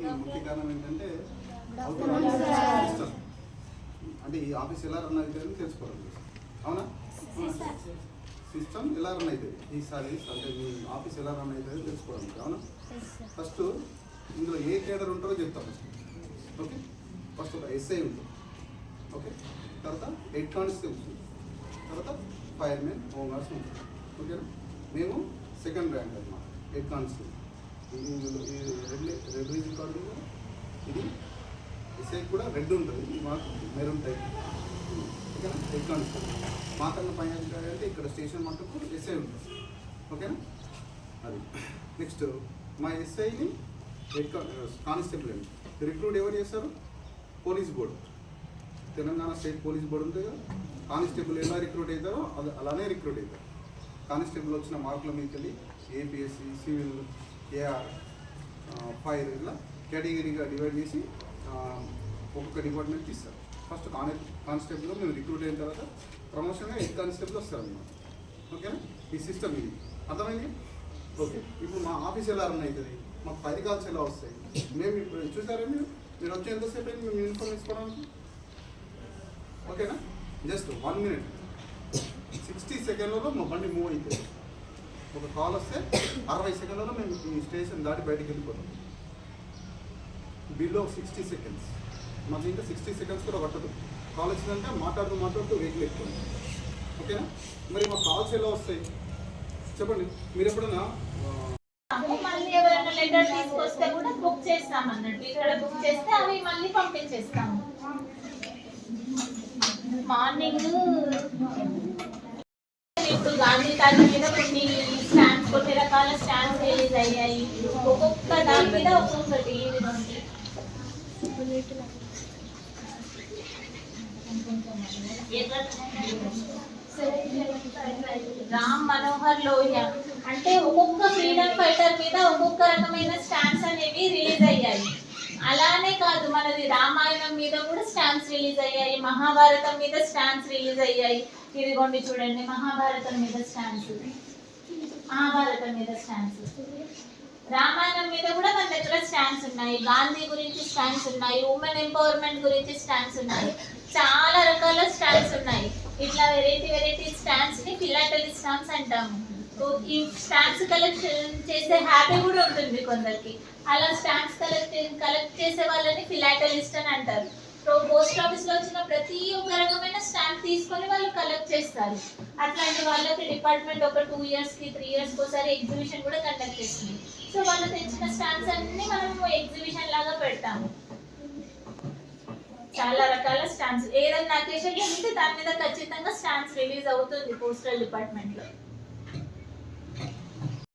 రావడానికి ముఖ్య కారణం ఏంటంటే సిస్టమ్ అంటే ఈ ఆఫీస్ ఎలా రన్ అవుతుంది అని తెలుసుకోవడం అవునా? సిస్టమ్ ఎలా రన్ అవుతుంది? ఈ సర్వీస్ అంటే మీ ఆఫీస్ ఎలా రన్ అవుతుంది తెలుసుకోవడం అవునా? ఫస్ట్ ఇందులో ఏ కేడర్ ఉంటారో చెప్తాం ఫస్ట్ ఓకే? ఫస్ట్ ఒక ఎస్ఐ ఉంటుంది. ఓకే? తర్వాత హెడ్ కానిస్టేబుల్స్ ఉంటుంది. తర్వాత ఫైర్ మెన్ హోమ్ గార్డ్స్ ఉంటుంది. ఓకేనా? మేము సెకండ్ ర్యాంక్ ఇందులో ఈ రెడ్ రెడ్ కార్డు ఇది ఎస్ఐ కూడా రెడ్ ఉంటుంది. ఇది మాకు మెరూన్ టైప్ ఓకేనా? హెడ్ కానిస్టేబుల్ మాకన్నా పైన అంటే ఇక్కడ స్టేషన్ మట్టుకు ఎస్ఐ ఉంటుంది. ఓకేనా? అది. నెక్స్ట్ మా ఎస్ఐని హెడ్ కానిస్టేబుల్ అండి. రిక్రూట్ ఎవరు చేస్తారు? Police board. Telangana state police board ఉంది కదా. కానిస్టేబుల్ ఎలా రిక్రూట్ అవుతారో అది అలానే రిక్రూట్ అవుతారు. కానిస్టేబుల్ వచ్చిన మార్కుల మీద వెళ్ళి ఏపీఎస్సి సివిల్ ఏఆర్ ఫైర్ ఇలా కేటగిరీగా డివైడ్ చేసి ఒక్కొక్క డిపార్ట్మెంట్కి ఇస్తారు. ఫస్ట్ కాని కానిస్టేబుల్ మేము రిక్రూట్ అయిన తర్వాత ప్రమోషన్గా హెడ్ కానిస్టేబుల్ వస్తారు అన్నమాట ఓకేనా ఈ సిస్టమ్ ఇది. అర్థమైంది? ఓకే ఇప్పుడు మా ఆఫీస్ ఎలా రన్ అవుతుంది? మాకు పది కాల్స్ ఎలా వస్తాయి? మేము ఇప్పుడు చూసారా మీరు? మీరు వచ్చే ఎంతసేపు అయింది? మేము యూనిఫామ్ తీసుకోవడానికి ఓకేనా జస్ట్ వన్ మినిట్ సిక్స్టీ సెకండ్లలో మా బండి మూవ్ అవుతుంది ఒక కాల్ వస్తే అరవై సెకండ్లలో మేము ఈ స్టేషన్ దాటి బయటికి వెళ్ళిపోతాం. Below sixty seconds. మాకు ఇంకా సిక్స్టీ సెకండ్స్ కూడా పట్టదు. కాల్ వచ్చిందంటే మాట్లాడుతూ మాట్లాడుతూ వెహికల్ ఎక్కువ ఓకేనా? మరి మా కాల్స్ ఎలా వస్తాయి? చెప్పండి. మీరు ఎప్పుడైనా ఆ, మళ్ళీ ఎవరైనా లెటర్ తీసుకొస్తే కూడా బుక్ చేస్తాం అన్నట్టు. ఇక్కడ బుక్ చేస్తే అవి మళ్ళీ పంపించేస్తాము మార్నింగ్ గాంధీ తాత మీద కొన్ని స్టాండ్స్ కొన్ని రకాల స్టాండ్స్ రిలీజ్ అయ్యాయి. ఒక్కొక్క దాని మీద ఒక్కొక్కటి రామ్ మనోహర్ లోహియా. అంటే ఒక్కొక్క ఫ్రీడమ్ అలానే కాదు మనది రామాయణం మీద కూడా స్టాంప్స్ రిలీజ్ అయ్యాయి మహాభారతం మీద స్టాంప్స్ రిలీజ్ అయ్యాయి. ఇదిగోండి చూడండి మహాభారతం మీద స్టాంప్స్. మహాభారతం మీద స్టాంప్స్. రామాయణం మీద కూడా మన దగ్గర స్టాండ్స్ ఉన్నాయి. గాంధీ గురించి స్టాండ్స్ ఉన్నాయి ఉమెన్ ఎంపవర్మెంట్ గురించి స్టాండ్స్ ఉన్నాయి. చాలా రకాల స్టాండ్స్ ఉన్నాయి. ఇట్లా వెరైటీ వెరైటీ స్టాండ్స్ని ఫిలాటలీ స్టాంప్స్ అంటాము. ఈ స్టాంప్స్ కలెక్షన్ చేసే హ్యాపీ కూడా ఉంటుంది కొందరికి. అలా స్టాంప్స్ కలెక్ట్ కలెక్ట్ చేసే వాళ్ళని ఫిలాటలిస్ట్ అని అంటారు. సో పోస్ట్ ఆఫీస్లో వచ్చిన ప్రతి ఒక్క రకమైన స్టాంప్ తీసుకొని వాళ్ళు కలెక్ట్ చేస్తారు. అట్లాంటి వాళ్ళకి డిపార్ట్మెంట్ ఒక టూ ఇయర్స్కి త్రీ ఇయర్స్ ఒకసారి ఎగ్జిబిషన్ కూడా కండక్ట్ చేస్తుంది. సో వాళ్ళు తెచ్చిన స్టాంప్స్ అన్ని మనం ఎగ్జిబిషన్ లాగా పెడతాము. చాలా రకాల స్టాంప్స్ ఏదైనా అకేషన్ ఉంటే దాని మీద ఖచ్చితంగా స్టాంప్స్ రిలీజ్ అవుతుంది పోస్టల్ డిపార్ట్మెంట్లో